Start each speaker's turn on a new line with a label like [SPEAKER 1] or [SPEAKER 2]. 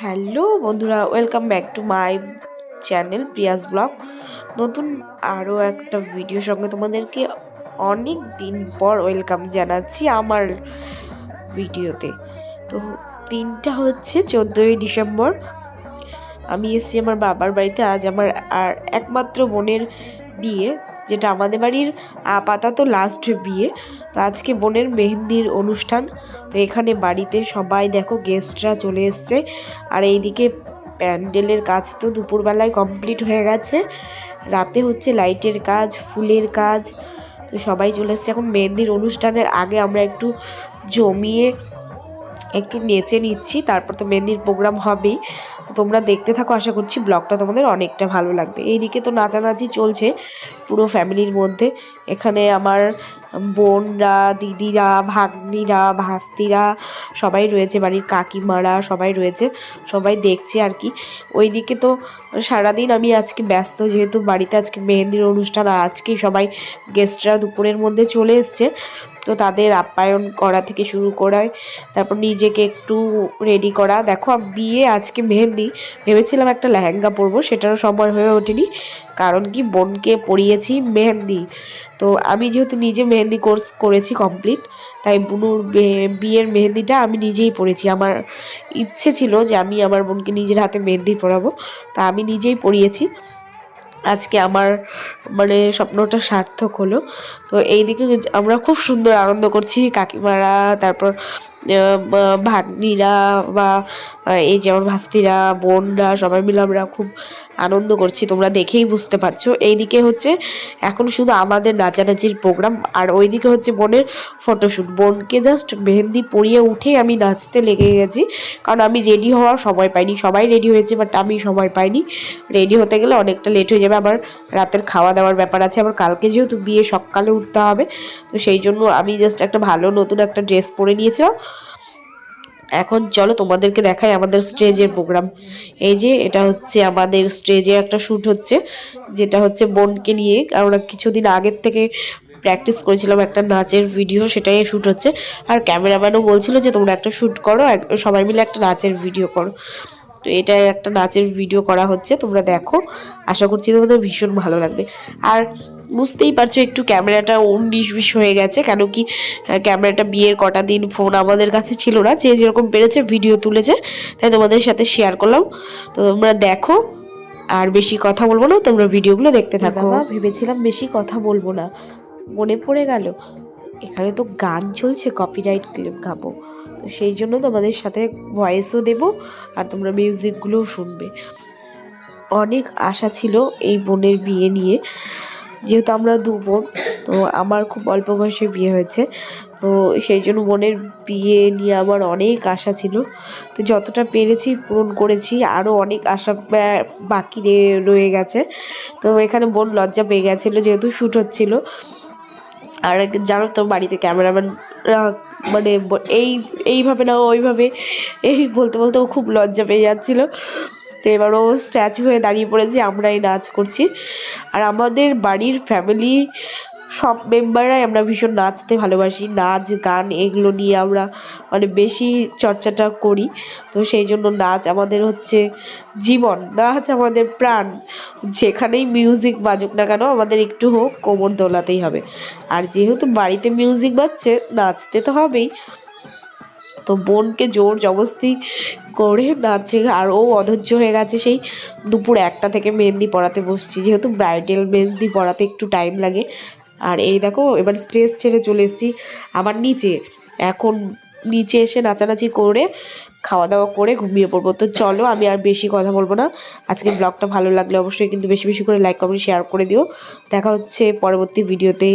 [SPEAKER 1] Hello বন্ধুরা, welcome back to my channel Priya's blog. নতুন আরও একটা ভিডিও সঙ্গে তোমাদেরকে অনেক দিন পর ওয়েলকাম জানাচ্ছি আমার ভিডিওতে। তো দিনটা হচ্ছে চোদ্দোই ডিসেম্বর। আমি এসেছি আমার বাবার বাড়িতে, আজ আমার আর একমাত্র বোনের বিয়ে। যেটা আমাদের বাড়ির আপাতত লাস্ট বিয়ে। তো আজকে বোনের মেহেন্দির অনুষ্ঠান। তো এখানে বাড়িতে সবাই দেখো গেস্টরা চলে এসছে। আর এইদিকে প্যান্ডেলের কাজ তো দুপুরবেলায় কমপ্লিট হয়ে গেছে। রাতে হচ্ছে লাইটের কাজ, ফুলের কাজ। তো সবাই চলে এসছে। এখন মেহেন্দির অনুষ্ঠানের আগে আমরা একটু জমিয়ে একটু নেচে নিচ্ছি। তারপর তো মেহেন্দির প্রোগ্রাম হবেই। তো তোমরা দেখতে থাকো, আশা করছি ব্লগটা তোমাদের অনেকটা ভালো লাগবে। এইদিকে তো নাচানাচি চলছে পুরো ফ্যামিলির মধ্যে। এখানে আমার বোনরা, দিদিরা, ভাগ্নিরা, ভাস্তিরা সবাই রয়েছে, বাড়ির কাকিমারা সবাই রয়েছে, সবাই দেখছে আর কি। ওইদিকে তো সারাদিন আমি আজকে ব্যস্ত, যেহেতু বাড়িতে আজকে মেহেন্দির অনুষ্ঠান, আর আজকেই সবাই গেস্টরা দুপুরের মধ্যে চলে এসছে। তো তাদের আপ্যায়ন করা থেকে শুরু করায়, তারপর নিজেকে একটু রেডি করা। দেখো বিয়ে আজকে মেহেন্দি। ভেবেছিলাম একটা লেহেঙ্গা পরবো, সেটারও সময় হয়ে ওঠেনি। কারণ কি, বোনকে পরিয়েছি মেহেন্দি। তো আমি যেহেতু নিজে মেহেন্দি কোর্স করেছি কমপ্লিট, তাই বুনুর বিয়ের মেহেন্দিটা আমি নিজেই পরেছি। আমার ইচ্ছে ছিল যে আমি আমার বোনকে নিজের হাতে মেহেন্দি পরাবো। তা আমি নিজেই পরিয়েছি। আজকে আমার মানে স্বপ্নটা সার্থক হলো। তো এইদিকে আমরা খুব সুন্দর আনন্দ করছি কাকিমারা, তারপর ভাগ্নিরা বা এই যেমন ভাস্তিরা, বোনরা, সবাই মিলে আমরা খুব আনন্দ করছি, তোমরা দেখেই বুঝতে পারছ। এইদিকে হচ্ছে এখন শুধু আমাদের নাচানাচির প্রোগ্রাম আর ওইদিকে হচ্ছে বোনের ফটোশ্যুট বোনকে জাস্ট মেহেন্দি পরিয়ে উঠে আমি নাচতে লেগে গেছি, কারণ আমি রেডি হওয়ার সময় পাইনি। সবাই রেডি হয়েছে বাট আমি সময় পাইনি। রেডি হতে গেলে অনেকটা লেট হয়ে যাবে। আবার রাতের খাওয়া দাওয়ার ব্যাপার আছে। আবার কালকে যেহেতু বিয়ে, সকালে উঠতে হবে, তো সেই জন্য আমি জাস্ট একটা ভালো নতুন একটা ড্রেস পরে নিয়েছিলাম। এখন চলো তোমাদেরকে দেখাই আমাদের স্টেজের প্রোগ্রাম এই যে, এটা হচ্ছে আমাদের স্টেজে একটা শ্যুট হচ্ছে, যেটা হচ্ছে বোনকে নিয়ে। আমরা কিছুদিন আগের থেকে প্র্যাকটিস করেছিলাম একটা নাচের ভিডিও সেটাই শ্যুট হচ্ছে। আর ক্যামেরাম্যানও বলছিল যে, তোমরা একটা শ্যুট করো সবাই মিলে একটা নাচের ভিডিও করো। তো এটা একটা নাচের ভিডিও করা হচ্ছে, তোমরা দেখো। আশা করছি তোমাদের ভীষণ ভালো লাগবে। আর বুঝতেই পারছ একটু ক্যামেরাটা উনিশ বিশ হয়ে গেছে কেন কি ক্যামেরাটা বিয়ের কটা দিন ফোন আমাদের কাছে ছিল না যে যেরকম পেরেছে ভিডিও তুলেছে তাই তোমাদের সাথে শেয়ার করলাম। তো তোমরা দেখো আর বেশি কথা বলব না তোমরা ভিডিওগুলো দেখতে থাকো। ভেবেছিলাম বেশি কথা বলব না মনে পড়ে গেল এখানে তো গান চলছে কপিরাইট ক্লিপ খাব তো সেই জন্য তোমাদের সাথে ভয়েসও দেব আর তোমরা মিউজিকগুলোও শুনবে। অনেক আশা ছিল এই বোনের বিয়ে নিয়ে যেহেতু আমরা দু বোন, তো আমার খুব অল্প বয়সে বিয়ে হয়েছে। তো সেই জন্য বোনের বিয়ে নিয়ে আমার অনেক আশা ছিল। তো যতটা পেরেছি পূরণ করেছি, আরও অনেক আশা বাকি রয়ে গেছে। তো এখানে বোন লজ্জা পেয়ে গেছিল, যেহেতু শ্যুট হচ্ছিল। আর জানো তো, বাড়িতে ক্যামেরাম্যানরা মানে এই, এইভাবে না, ওইভাবে, এই বলতে বলতে ও খুব লজ্জা পেয়ে যাচ্ছিল। তো এবার ও স্ট্যাচু হয়ে দাঁড়িয়ে পড়েছে, আমরাই নাচ করছি। আর আমাদের বাড়ির ফ্যামিলি সব মেম্বাররাই আমরা ভীষণ নাচতে ভালোবাসি, নাচ, গান এগুলো নিয়ে আমরা মানে বেশি চর্চাটা করি। তো সেই জন্য নাচ আমাদের হচ্ছে জীবন, নাচ আমাদের প্রাণ। যেখানেই মিউজিক বাজুক না কেন আমাদের একটু হোক, কোমর দোলাতেই হবে। আর যেহেতু বাড়িতে মিউজিক বাজছে, নাচতে তো হবেই। তো বোনকে জোর জবস্তি করে নাচে আর ও অধৈর্য হয়ে গেছে সেই দুপুর একটা থেকে মেহেন্দি পড়াতে বসছি। যেহেতু ব্রাইডাল মেহেন্দি পড়াতে একটু টাইম লাগে। আর এই দেখো, এবার স্টেজ ছেড়ে চলে এসেছি আবার নিচে। এখন নিচে এসে নাচানাচি করে খাওয়া দাওয়া করে ঘুমিয়ে পড়ব। তো চলো, আমি আর বেশি কথা বলব না। আজকে ব্লগটা ভালো লাগলে অবশ্যই কিন্তু বেশি বেশি করে লাইক কমেন্ট শেয়ার করে দিও। দেখা হচ্ছে পরবর্তী ভিডিওতে